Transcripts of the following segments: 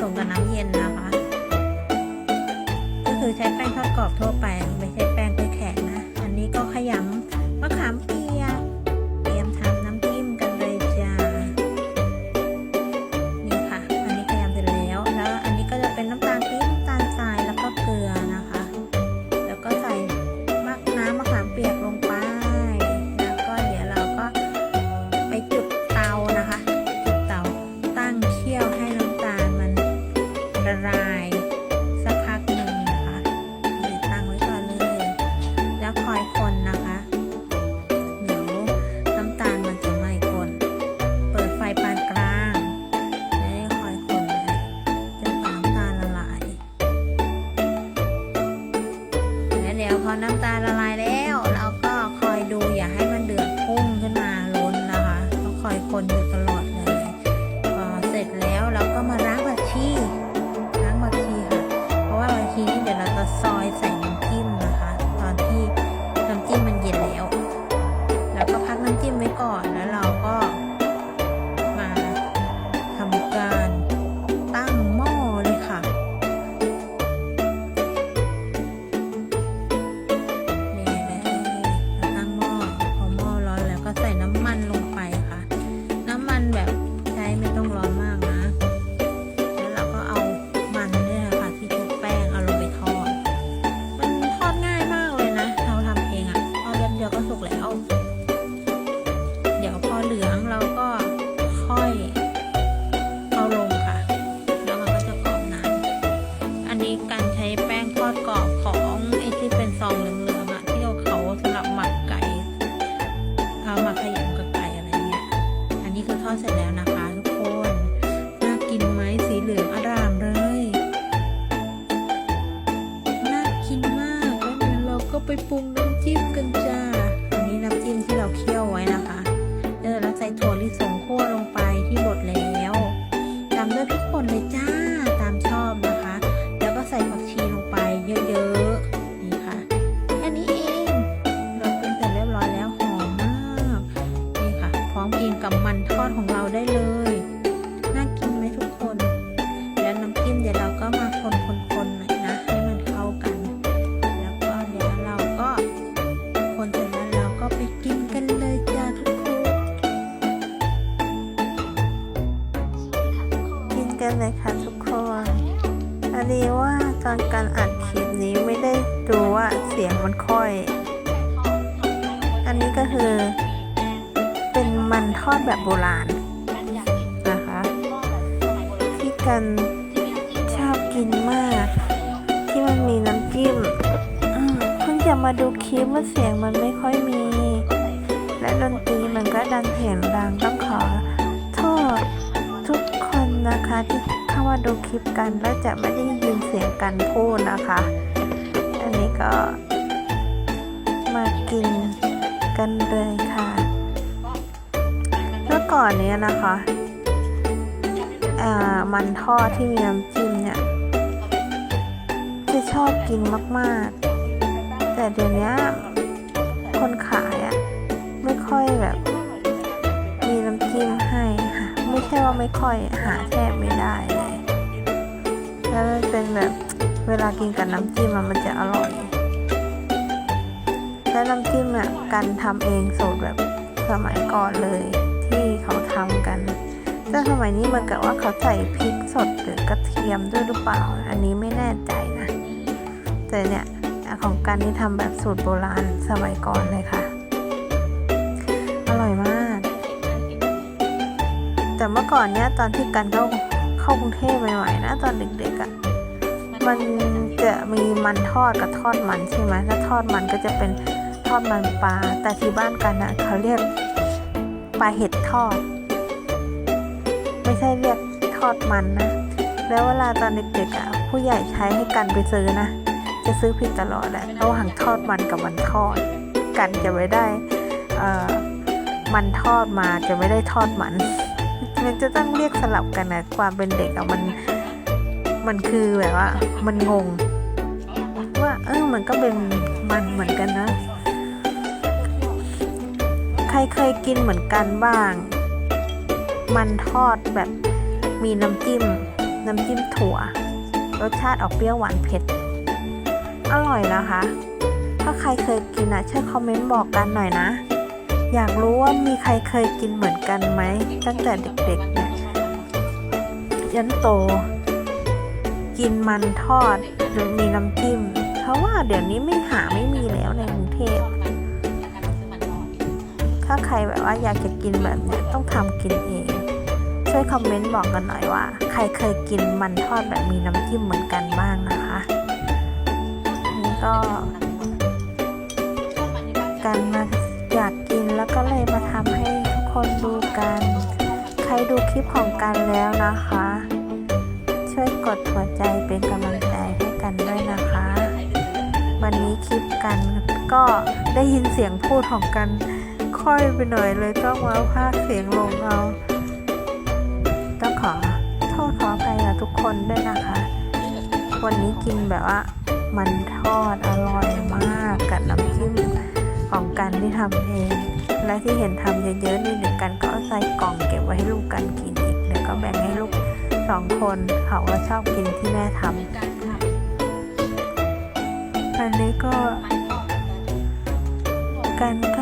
สมกับน้ำเย็นนะคะ ก็คือใช้แป้งทอดกรอบทั่วไป ไม่ใช่แป้งไปแขกนะ อันนี้ก็ขยำ พอน้ำตาลละลายแล้ว เราก็คอยดูอย่าให้มันเดือดพุ่งขึ้นมาล้นนะคะต้องคอยคนอยู่ตลอด เรา ทอดแบบโบราณนะคะ ที่กันชอบกินมาก ที่มันมีน้ำจิ้มเพิ่งจะมาดูคลิปว่าเสียงมันไม่ค่อยมี และดนตรีมันก็ดันเสียงดังต้องขอโทษทุกคนนะคะที่เข้ามาดูคลิปกันแล้วจะไม่ได้ยินเสียงกันพูดนะคะ อันนี้ก็มากินกันเลยค่ะ ก่อนเนี้ยนะคะอ่ามันทอดที่มีน้ำจิ้มเนี่ย จะชอบกินมากๆ แต่เดี๋ยวนี้คนขายอะไม่ค่อยแบบ มีน้ำจิ้มให้ค่ะ ไม่ใช่ว่าไม่ค่อยหาแทบไม่ได้เลยแล้วมันเป็นแบบเวลากินกับน้ำจิ้มอะมันจะอร่อย แล้วน้ำจิ้มอะกันทำเองสูตรแบบสมัยก่อนเลย ที่เขาทำกันแต่สมัยนี้เหมันกับว่าเขาใส่พริกสดหรือกระเทียมด้วยหรือเปล่า อันนี้ไม่แน่ใจนะ แต่เนี่ยของกันนี่ทำแบบสูตรโบราณสมัยก่อนเลยค่ะ อร่อยมาก แต่เมื่อก่อนเนี้ยตอนที่กันเข้าเข้ากรุงเทพใหม่ๆนะตอนเด็กๆอะ่ะมันจะมีมันทอดกับทอดมันใช่ไหมถ้าทอดมันก็จะเป็นทอดมันปลาแต่ที่บ้านกันอะเขาเรียกปลาเห็ดทอด ไม่ใช่เรียกทอดมันนะ แล้วเวลาตอนเด็กๆอะผู้ใหญ่ใช้ให้กันไปซื้อนะ จะซื้อผิดตลอดแหละระหว่างทอดมันกับมันทอด กันจะไม่ได้เอ่อมันทอดมาจะไม่ได้ทอดมัน มันจะต้องเรียกสลับกันนะความเป็นเด็กอะมันมันคือแบบว่า มันงง ว่าเออมันก็เป็นมันเหมือนกันนะ ใครเคยกินเหมือนกันบ้าง มันทอดแบบมีน้ำจิ้ม น้ำจิ้มถั่ว รสชาติออกเปรี้ยวหวานเผ็ด อร่อยนะคะ ถ้าใครเคยกินอะช่วยคอมเมนต์บอกกันหน่อยนะ อยากรู้ว่ามีใครเคยกินเหมือนกันไหม ตั้งแต่เด็กๆเนี่ยยันโต กินมันทอดหรือมีน้ำจิ้ม เพราะว่าเดี๋ยวนี้ไม่หาไม่มีแล้วในกรุงเทพถ้าใครแบบว่าอยากจะกินแบบเนี้ยต้องทำกินเอง ช่วยคอมเมนต์บอกกันหน่อยว่า ใครเคยกินมันทอดแบบมีน้ำจิ้มเหมือนกันบ้างนะคะนี่ก็กันมาอยากกินแล้วก็เลยมาทำให้ทุกคนดูกัน ใครดูคลิปของกันแล้วนะคะ ช่วยกดหัวใจเป็นกำลังใจให้กันด้วยนะคะ วันนี้คลิปกันก็ได้ยินเสียงพูดของกันค่อยไปหน่อยเลยต้องมาพากเสียงลงเอา ขอโทษขออภัยกับทุกคนด้วยนะคะ วันนี้กินแบบว่า มันทอดอร่อยมากกับน้ำจิ้มของกันที่ทำเอง และที่เห็นทำเยอะๆนี่เดี๋ยวกันก็ใส่กล่องเก็บไว้ให้ลูกกันกินอีกเดี๋ยวก็แบ่งให้ลูกสองคนเขาก็ชอบกินที่แม่ทำอันนี้ก็กันก็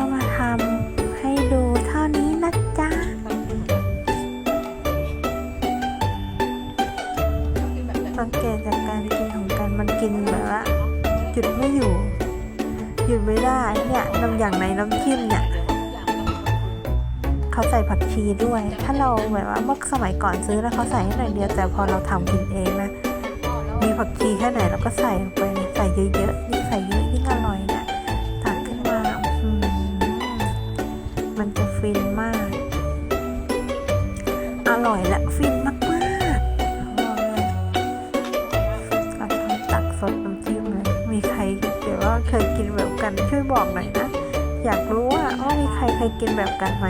เขาใส่ผักชีด้วย ถ้าเราแบบว่าเมื่อสมัยก่อนซื้อแล้วเขาใส่ให้หน่อยเดียวแต่พอเราทำกินเองนะมีผักชีแค่ไหนเราก็ใส่ลงไปใส่เยอะๆยิ่งใส่เยอะยิ่งอร่อยนี่ยตักขึ้นมาอืมมันจะฟินมาก อร่อยและฟินมากๆกลยก็ทำตักสดน้ำจิ้มเลยมีใครเดี๋ยวว่าเคยกินแบบกันช่วยบอกหน่อยนะอยากรู้ว่าว่ามีใครเคยกินแบบกันไหม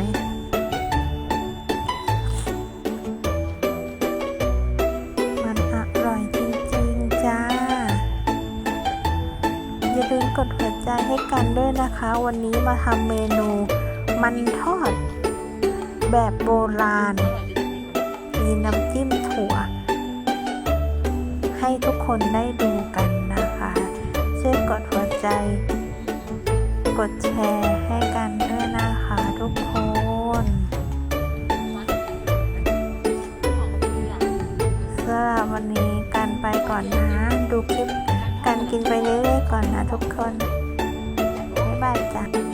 ใจให้กันด้วยนะคะ วันนี้มาทำเมนูมันทอด แบบโบราณ มีน้ำจิ้มถั่ว ให้ทุกคนได้ดูกันนะคะช่วยกดหัวใจ กดแชร์ให้กันด้วยนะคะทุกคนสำหรับวันนี้กันไปก่อนนะ ดูคลิปกันกินไปเรื่อยๆก่อนนะทุกคน bàn.